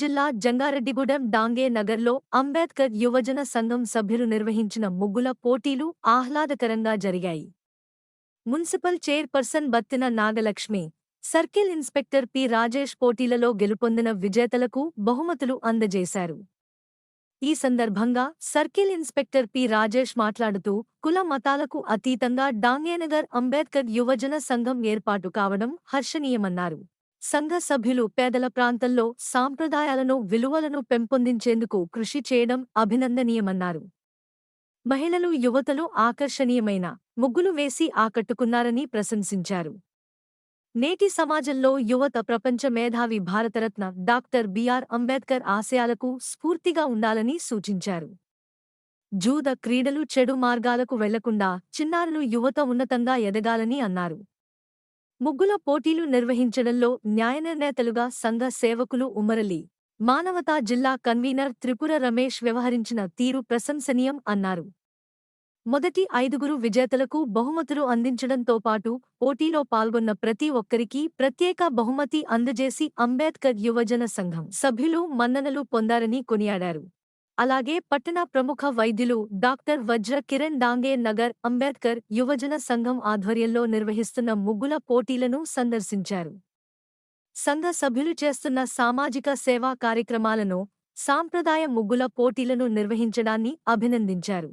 జిల్లా జంగారెడ్డిగూడెం డాంగే నగర్లో అంబేద్కర్ యువజన సంఘం సభ్యులు నిర్వహించిన ముగ్గుల పోటీలు ఆహ్లాదకరంగా జరిగాయి. Municipal chairperson Battina Nagalakshmi circle inspector P Rajesh పోటీలలో గెలుపొందిన విజేతలకు బహుమతులు అందజేశారు. ఈ సందర్భంగా సర్కిల్ ఇన్స్పెక్టర్ పి రాజేష్ మాట్లాడుతూ కుల మతాలకు అతీతంగా డాంగేనగర్ అంబేద్కర్ యువజన సంఘం ఏర్పాటు కావడం హర్షణీయమన్నారు. సంఘ సభ్యులు పేదల ప్రాంతంలో సాంప్రదాయాలను విలువలను పెంపొందించేందుకు కృషి చేయడం అభినందనీయమన్నారు. మహిళలు యువతలు ఆకర్షణీయమైన ముగ్గులు వేసి ఆకట్టుకున్నారని ప్రశంసించారు. నేటి సమాజంలో యువత ప్రపంచ మేధావి భారతరత్న డాక్టర్ బిఆర్ అంబేద్కర్ ఆశయాలకు స్ఫూర్తిగా ఉండాలని సూచించారు. జూద క్రీడలు చెడు మార్గాలకు వెళ్ళకుండా చిన్నారులు యువత ఉన్నతంగా ఎదగాలని అన్నారు. ముగ్గుల పోటీలు నిర్వహించడంలో న్యాయనిర్ణేతలుగా సంఘ సేవకులు ఉమ్మరలి మానవతా జిల్లా కన్వీనర్ త్రిపుర రమేష్ వ్యవహరించిన తీరు ప్రశంసనీయం అన్నారు. మొదటి ఐదుగురు విజేతలకు బహుమతులు అందించడంతో పాటు పోటీలో పాల్గొన్న ప్రతి ఒక్కరికీ ప్రత్యేక బహుమతి అందజేసి అంబేద్కర్ యువజన సంఘం సభ్యులు మన్ననలు పొందారని కొనియాడారు. అలాగే పట్టణ ప్రముఖ వైద్యులు డాక్టర్ వజ్ర కిరణ్ డాంగే నగర్ అంబేద్కర్ యువజన సంఘం ఆధ్వర్యంలో నిర్వహిస్తున్న ముగ్గుల పోటీలను సందర్శించారు. సంఘ సభ్యులు చేస్తున్న సామాజిక సేవా కార్యక్రమాలను సాంప్రదాయ ముగ్గుల పోటీలను నిర్వహించడాన్ని అభినందించారు.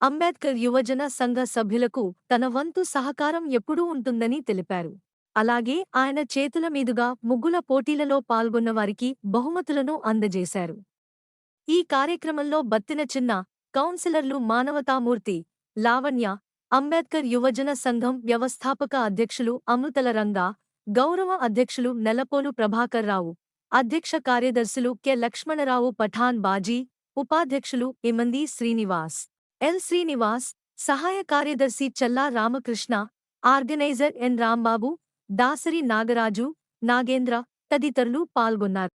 అంబేద్కర్ యువజన సంఘ సభ్యులకు తన వంతు సహకారం ఎప్పుడూ ఉంటుందని తెలిపారు. అలాగే ఆయన చేతుల మీదుగా ముగ్గుల పోటీలలో పాల్గొన్నవారికి బహుమతులను అందజేశారు. ఈ కార్యక్రమంలో బత్తిన చిన్న కౌన్సిలర్లు మానవతామూర్తి లావణ్య అంబేద్కర్ యువజన సంఘం వ్యవస్థాపక అధ్యక్షులు అమృతల రంగా గౌరవ అధ్యక్షులు నెలపోలు ప్రభాకర్ రావు అధ్యక్ష కార్యదర్శులు కె లక్ష్మణరావు పఠాన్ బాజీ ఉపాధ్యక్షులు ఇమంది శ్రీనివాస్ ఎల్ శ్రీనివాస్ సహాయ కార్యదర్శి చల్లా రామకృష్ణ ఆర్గనైజర్ ఎన్ రాంబాబు దాసరి నాగరాజు నాగేంద్ర తదితరులు పాల్గొన్నారు